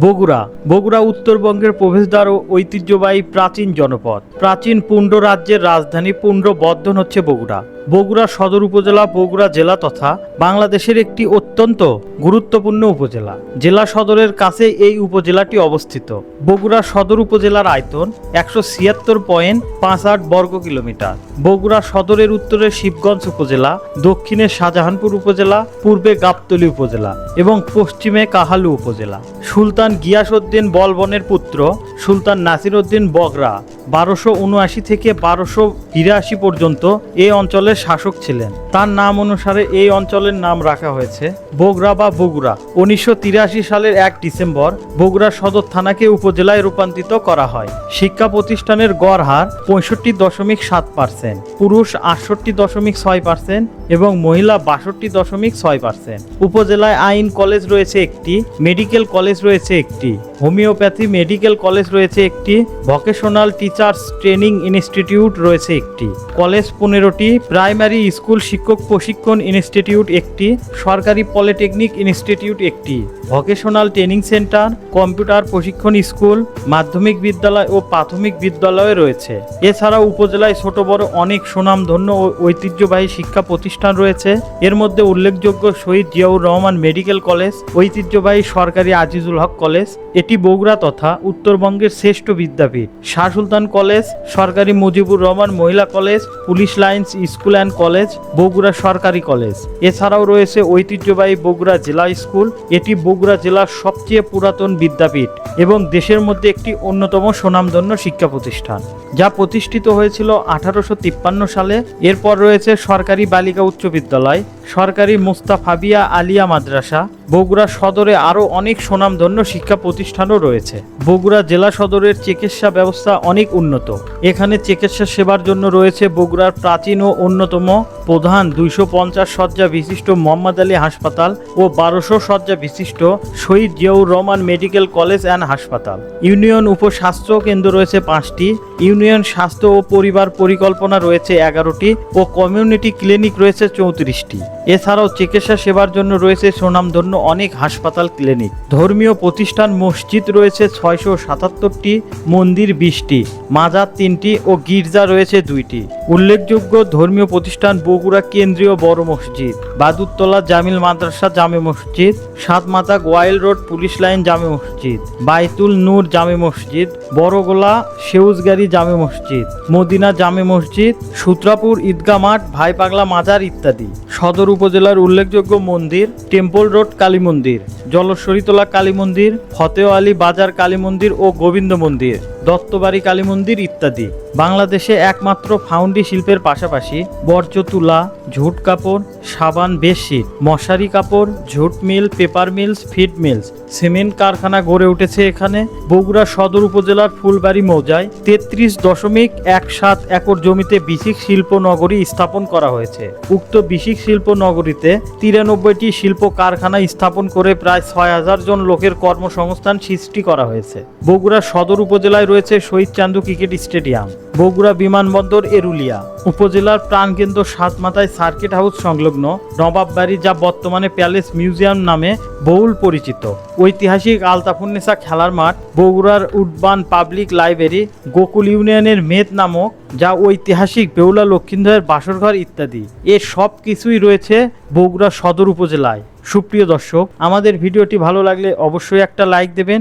বগুড়া। বগুড়া উত্তরবঙ্গের প্রবেশদ্বার ও ঐতিহ্যবাহী প্রাচীন জনপদ। প্রাচীন পুণ্ড রাজ্যের রাজধানী পুণ্ড বর্ধন হচ্ছে বগুড়া। বগুড়া সদর উপজেলা, বগুড়া জেলা তথা বাংলাদেশের একটি অত্যন্ত গুরুত্বপূর্ণ উপজেলা। জেলা সদরের কাছে এই উপজেলাটি অবস্থিত। বগুড়া সদর উপজেলার আয়তন একশো ছিয়াত্তর পয়েন্ট পাঁচ আট বর্গ কিলোমিটার। বগুড়া সদরের উত্তরে শিবগঞ্জ উপজেলা, দক্ষিণে শাহজাহানপুর উপজেলা, পূর্বে গাবতলী উপজেলা এবং পশ্চিমে কাহালু উপজেলা। সুলতান গিয়াসউদ্দিন বলবনের পুত্র সুলতান নাসিরউদ্দিন বগরা বারোশো উনআশি থেকে বারোশো বিরাশি পর্যন্ত এই অঞ্চলের শাসক ছিলেন। তার নাম অনুসারে এই অঞ্চলের নাম রাখা হয়েছে বগুড়া বা বগুড়া। উনিশশো তিরাশি সালের এক ডিসেম্বর বগুড়া সদর থানাকে উপজেলায় রূপান্তরিত করা হয়। শিক্ষা প্রতিষ্ঠানের গড় হার পঁয়ষট্টি দশমিক সাত পার্সেন্ট, পুরুষ আটষট্টি দশমিক ছয় পার্সেন্ট এবং মহিলা বাষট্টি দশমিক ছয় পার্সেন্ট। উপজেলায় আইন কলেজ রয়েছে একটি, মেডিকেল কলেজ রয়েছে একটি। হোমিওপ্যাথি মেডিকেল কলেজ রয়েছে একটি ভকেশনাল টিচার্স ট্রেনিং ইনস্টিটিউট রয়েছে একটি। কলেজ পনেরোটি প্রাইমারি স্কুল শিক্ষক প্রশিক্ষণ ইনস্টিটিউট একটি, সরকারি পলিটেকনিক ইনস্টিটিউট একটি। ভকেশনাল ট্রেনিং সেন্টার কম্পিউটার প্রশিক্ষণ স্কুল মাধ্যমিক বিদ্যালয় ও প্রাথমিক বিদ্যালয় রয়েছে। এছাড়াও উপজেলায় ছোট বড় অনেক সুনামধন্য ও ঐতিহ্যবাহী শিক্ষা প্রতিষ্ঠান রয়েছে। এর মধ্যে উল্লেখযোগ্য শহীদ জিয়াউর রহমান মেডিকেল কলেজ, ঐতিহ্যবাহী সরকারি আজিজুল হক কলেজ, এটি বগুড়া তথা উত্তরবঙ্গের শ্রেষ্ঠ বিদ্যাপীঠ। শাহ সুলতান কলেজ, সরকারি মুজিবুর রহমান মহিলা college, police lines school and college, Bogura সরকারি কলেজ। এছাড়াও রয়েছে ঐতিহ্যবাহী বগুড়া জেলা স্কুল। এটি বগুড়া জেলার সবচেয়ে পুরাতন বিদ্যাপীঠ এবং দেশের মধ্যে একটি অন্যতম সুনামধন্য শিক্ষা প্রতিষ্ঠান, যা প্রতিষ্ঠিত হয়েছিল আঠারোশো তিপ্পান্ন সালে। এরপর রয়েছে সরকারি বালিকা উচ্চ বিদ্যালয় সরকারি মুস্তাফাবিয়া আলিয়া মাদ্রাসা, বগুড়া সদরে আরও অনেক সুনামধন্য শিক্ষা প্রতিষ্ঠানও রয়েছে। বগুড়া জেলা সদরের চিকিৎসা ব্যবস্থা অনেক উন্নত। এখানে চিকিৎসা সেবার জন্য রয়েছে বগুড়ার প্রাচীন ও অন্যতম প্রধান দুইশো পঞ্চাশ শয্যা বিশিষ্ট মোহাম্মদ আলী হাসপাতাল ও বারোশো শয্যা বিশিষ্ট Shaheed Ziaur Rahman medical college and হাসপাতাল। ইউনিয়ন উপস্বাস্থ্য কেন্দ্র রয়েছে পাঁচটি। ইউনিয়ন স্বাস্থ্য ও পরিবার পরিকল্পনা রয়েছে এগারোটি ও কমিউনিটি ক্লিনিক রয়েছে চৌত্রিশটি। এছাড়াও চিকিৎসা সেবার জন্য রয়েছে সুনামধন্য অনেক হাসপাতাল ক্লিনিক। ধর্মীয় প্রতিষ্ঠান মসজিদ রয়েছে ছয়শো সাতাত্তরটি, মন্দির বিশটি, মাজার তিনটি ও গির্জা রয়েছে দুইটি। উল্লেখযোগ্য ধর্মীয় প্রতিষ্ঠান বগুড়া কেন্দ্রীয় বড় মসজিদ, বাদুরতলা জামিল মাদ্রাসা জামে মসজিদ Satmatha Gohail road police line জামে মসজিদ, বাইতুল নূর জামে মসজিদ, বড়গোলা সেউজগাড়ি জামে মসজিদ, মদিনা জামে মসজিদ, সূত্রাপুর ঈদগা মাঠ, ভাইপাগলা মাজার ইত্যাদি। সদর উপজেলার উল্লেখযোগ্য মন্দির টেম্পল রোড কালী মন্দির। জলশ্বরীতলা কালী মন্দির, ফতেহ আলী বাজার কালী মন্দির ও গোবিন্দ মন্দির, দত্তবাড়ি কালী মন্দির ইত্যাদি। বাংলাদেশে একমাত্র ফাউন্ডি শিল্পের পাশাপাশি বর্জ্য তুলা ঝুট কাপড়, সাবান বেডশিট, মশারি কাপড়, ঝুট mill, paper mills feed mills, cement কারখানা গড়ে উঠেছে এখানে। বগুড়া সদর উপজেলার ফুলবাড়ি মৌজায় তেত্রিশ দশমিক এক সাত একর জমিতে বিসিক শিল্প নগরী স্থাপন করা হয়েছে। উক্ত বিসিক শিল্প নগরীতে তিরানব্বইটি শিল্প কারখানা স্থাপন করে প্রায় ছয় হাজার জন লোকের কর্মসংস্থান সৃষ্টি করা হয়েছে। বগুড়া সদর উপজেলায় রয়েছে শহীদ চান্দু ক্রিকেট স্টেডিয়াম। বগুড়া বিমানবন্দর, এরুলিয়া। উপজেলার প্রাণকেন্দ্র সাতমাথায় সার্কিট হাউস সংলগ্ন নবাববাড়ি যা বর্তমানে প্যালেস মিউজিয়াম নামে বহুল পরিচিত। ঐতিহাসিক আলতাফুন্নেসা খেলার মাঠ বগুড়ার উডবান পাবলিক লাইব্রেরি, গোকুল ইউনিয়নের মেদ নামক, যা ঐতিহাসিক বেউলা লক্ষিন্দরের বাসরঘর ইত্যাদি। এর সব কিছুই রয়েছে বগুড়া সদর উপজেলায়। সুপ্রিয় দর্শক, আমাদের ভিডিওটি ভালো লাগলে অবশ্যই একটা লাইক দেবেন।